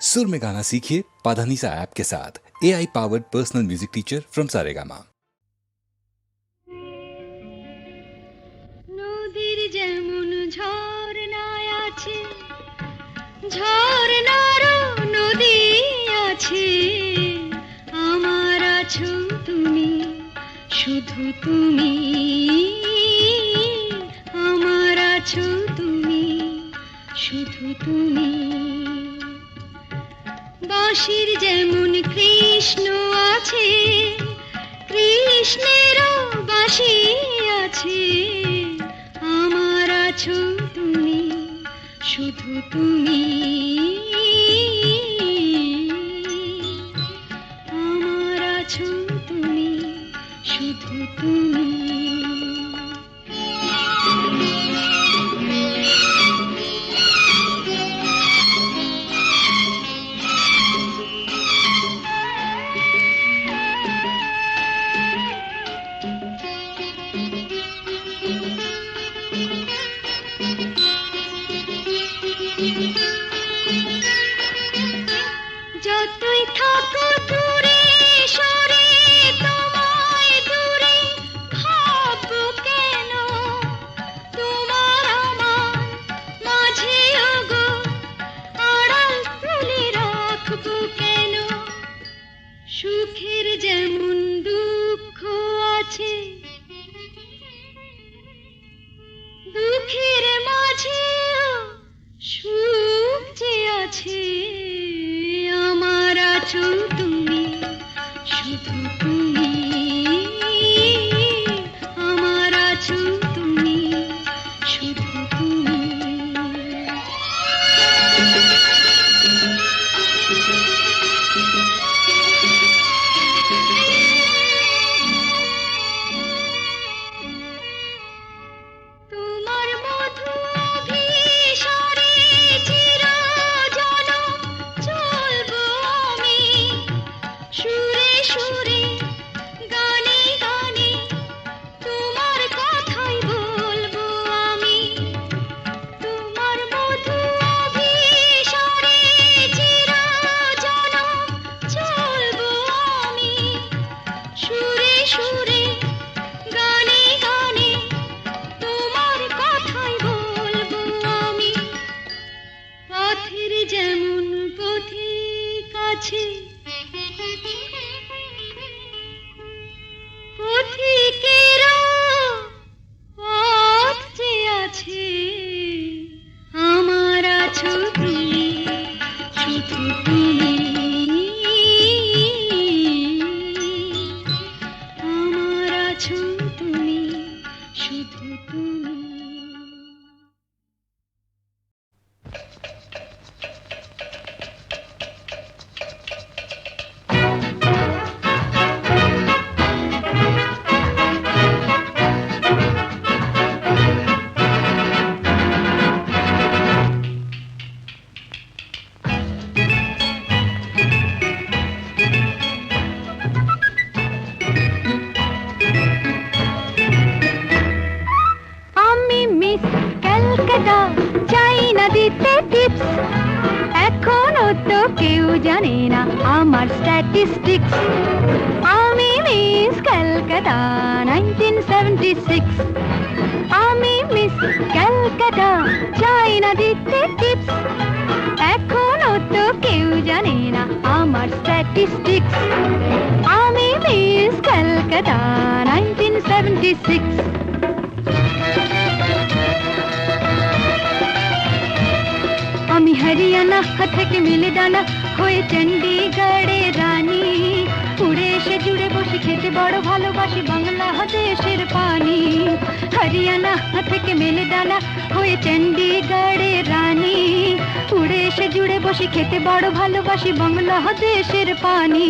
सुर में गाना सीखिए पाधानीसा ऐप के साथ A I powered personal music teacher from Saregama নদীর যেমন ঝর্ণায় আছে ঝর্ণারও নদী আছে আমার আছো তুমি শুধু তুমি আমার আছো তুমি শুধু তুমি বাঁশির যেমন কৃষ্ণ আছে, কৃষ্ণেরও বাঁশি আছে। আমার আছো তুমি, শুধু তুমি। আমার আছো তুমি, শুধু তুমি। সুখের যেমন দুঃখ আছে দুঃখের মাঝেও সুখ যে আছে। আছো তুমি শুধু তুমি ক্যালকাটা চাই না দিতে টিপস এখনও তো কেউ জানে না আমার স্ট্যাটিস্টিক্স আমি miss Calcutta nineteen seventy six আমি হরিয়ানা থেকে মিলে ডানা হয়ে চণ্ডীগড়ে রানী। উড়ে এসে জুড়ে বসে খেতে বড় ভালোবাসি বাংলা দেশের পানি। হরিয়ানা থেকে মেলে ডানা হয়ে চণ্ডীগড়ে রানী। উড়ে এসে জুড়ে বসে খেতে বড় ভালোবাসি বাংলা দেশের পানি।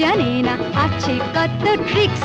জানে না আছে কত ট্রিক্স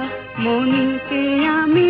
মনকে আমি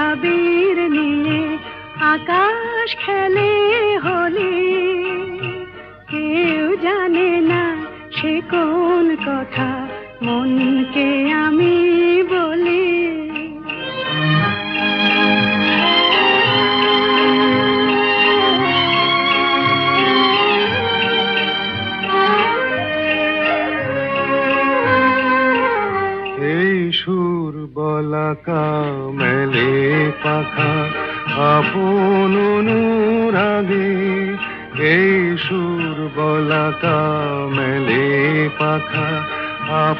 আকাশ খেলে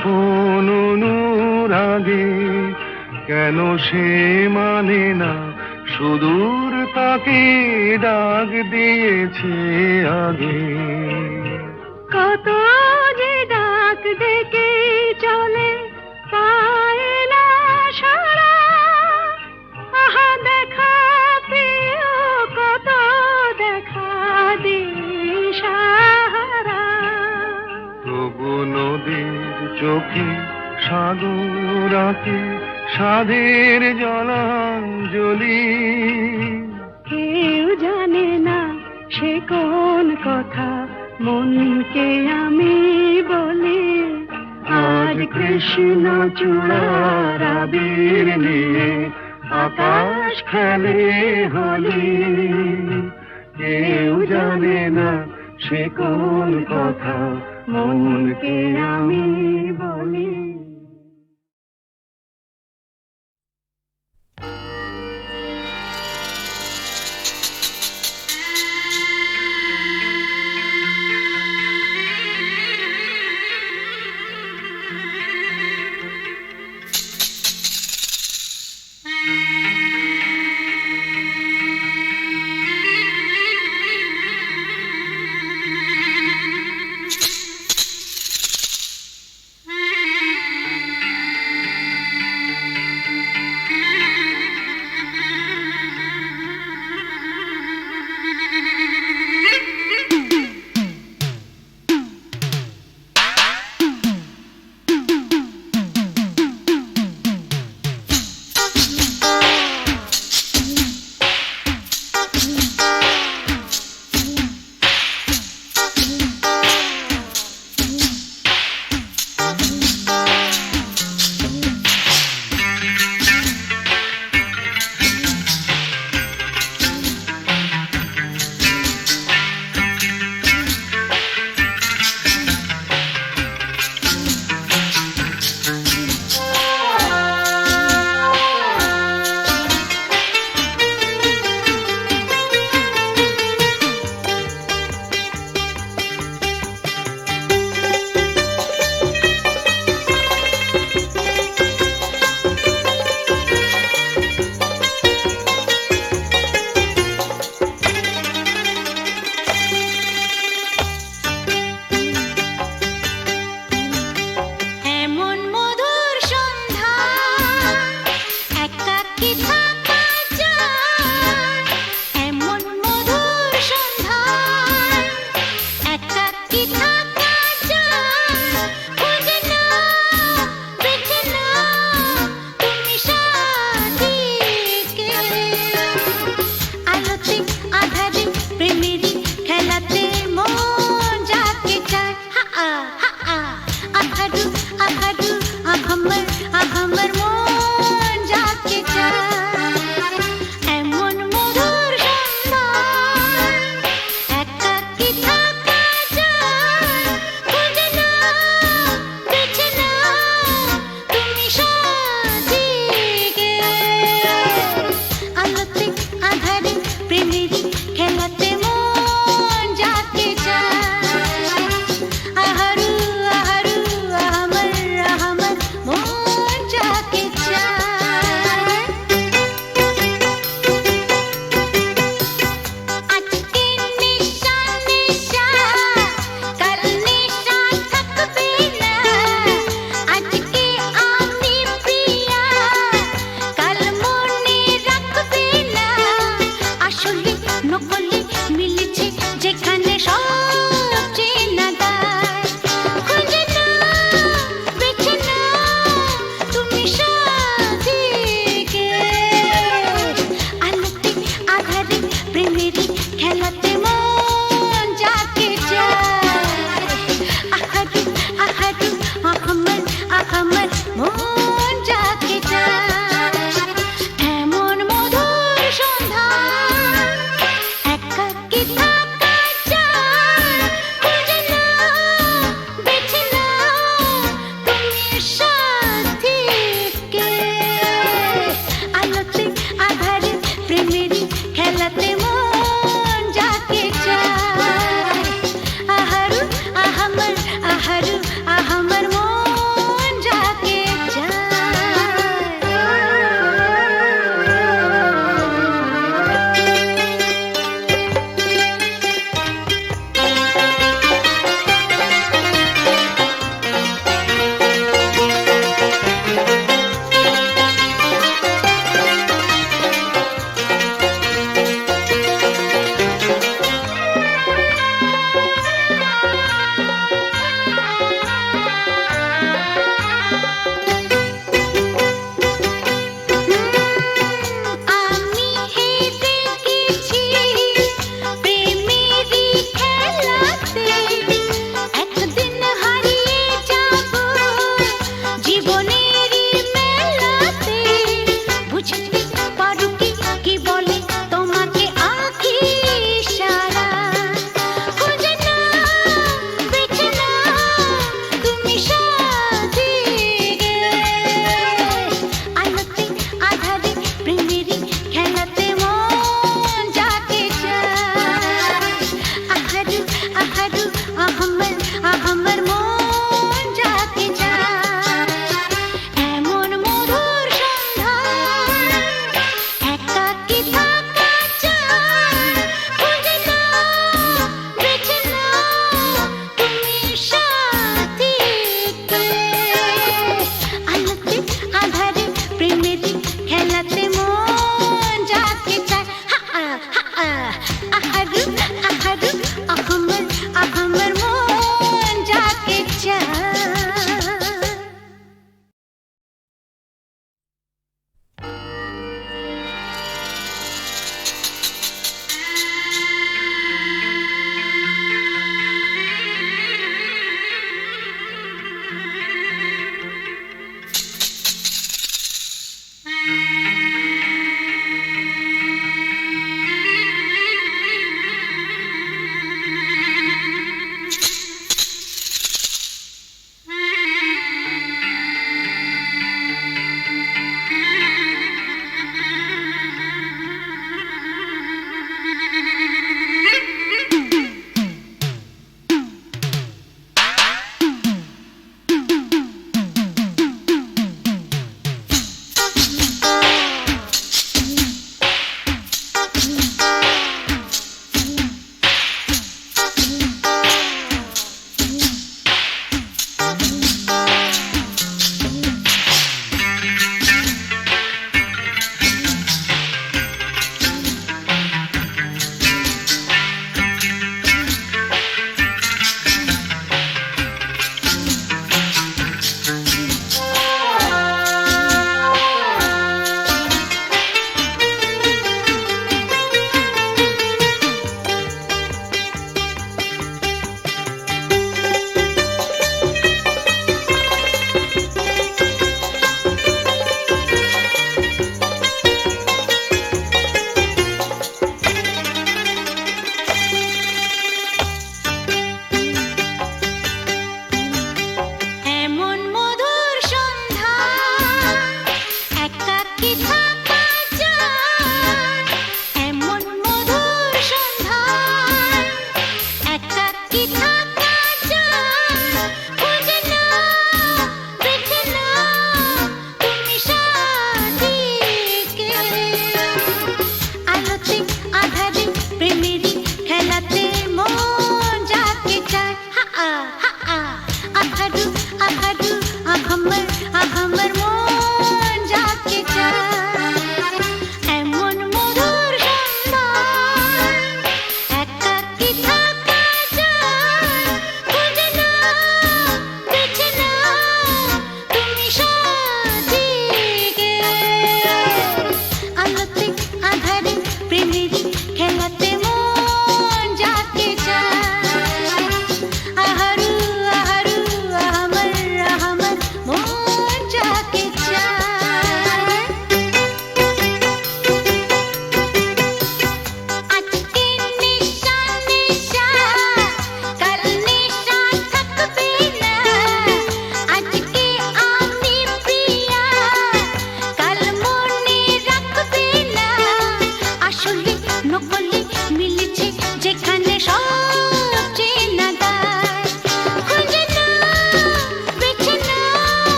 আপন অনুরাগে, কেন সে মানে না? সুদূর তাকে ডাক দিয়েছে আগে। কত যে ডাক ডেকে চলে চোখে সাগর আঁকে সাধের জলাঞ্জলি। কেউ জানে না সে কোন কথা মনকে আমি বলি। আজ কৃষ্ণ চূড়ার নিয়ে আকাশ খেলে হলি। কেউ জানে না সে কোন কথা মনকে আমি বলি guitar.